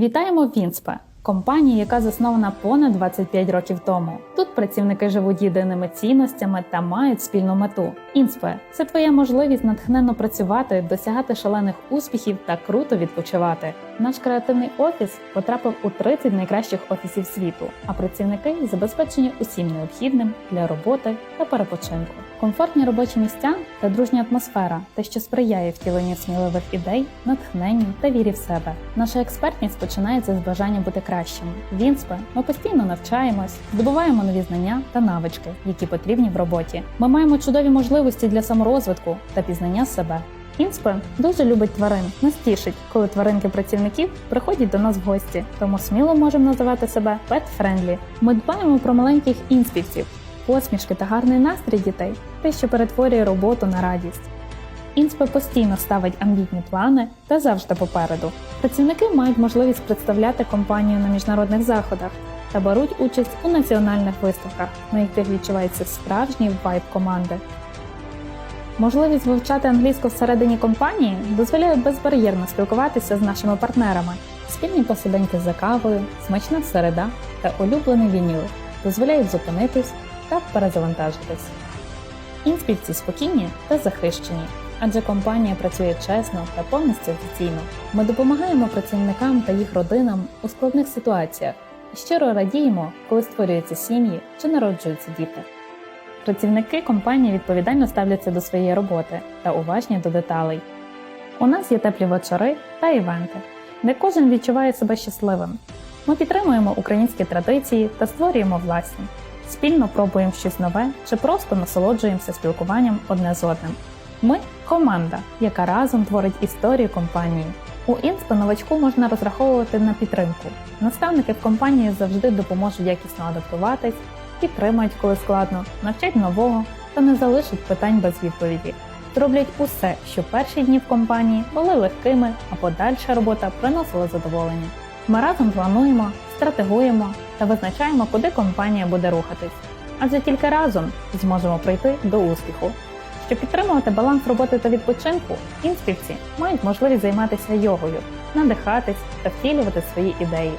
Вітаємо в Інспе, компанії, яка заснована понад 25 років тому. Тут працівники живуть єдиними цінностями та мають спільну мету. Інспе це твоя можливість натхненно працювати, досягати шалених успіхів та круто відпочивати. Наш креативний офіс потрапив у 30 найкращих офісів світу, а працівники забезпечені усім необхідним для роботи та перепочинку. Комфортні робочі місця та дружня атмосфера, те, що сприяє втіленню сміливих ідей, натхненню та вірі в себе. Наша експертність починається з бажання бути кращим. В Інспе ми постійно навчаємось, здобуваємо нові знання та навички, які потрібні в роботі. Ми маємо чудові можливості для саморозвитку та пізнання себе. Інспе дуже любить тварин. Нас тішить, коли тваринки працівників приходять до нас в гості, тому сміло можемо називати себе pet-friendly. Ми дбаємо про маленьких інспівців, посмішки та гарний настрій дітей те, що перетворює роботу на радість. Інспе постійно ставить амбітні плани та завжди попереду. Працівники мають можливість представляти компанію на міжнародних заходах та беруть участь у національних виставках, на яких відчувається справжній вайб команди. Можливість вивчати англійську всередині компанії дозволяє безбар'єрно спілкуватися з нашими партнерами. Спільні посиденьки за кавою, смачна середа та улюблений вініл дозволяють зупинитись та перезавантажитись. Інспівці спокійні та захищені, адже компанія працює чесно та повністю офіційно. Ми допомагаємо працівникам та їх родинам у складних ситуаціях і щиро радіємо, коли створюються сім'ї чи народжуються діти. Працівники компанії відповідально ставляться до своєї роботи та уважні до деталей. У нас є теплі вечори та івенти, де кожен відчуває себе щасливим. Ми підтримуємо українські традиції та створюємо власні. Спільно пробуємо щось нове чи просто насолоджуємося спілкуванням одне з одним. Ми команда, яка разом творить історію компанії. У інспо новачку можна розраховувати на підтримку. Наставники в компанії завжди допоможуть якісно адаптуватись, підтримають, коли складно, навчать нового та не залишать питань без відповіді. Зроблять усе, щоб перші дні в компанії були легкими, а подальша робота приносила задоволення. Ми разом плануємо, стратегуємо та визначаємо, куди компанія буде рухатись. Адже тільки разом зможемо прийти до успіху. Щоб підтримувати баланс роботи та відпочинку, інспівці мають можливість займатися йогою, надихатись та втілювати свої ідеї.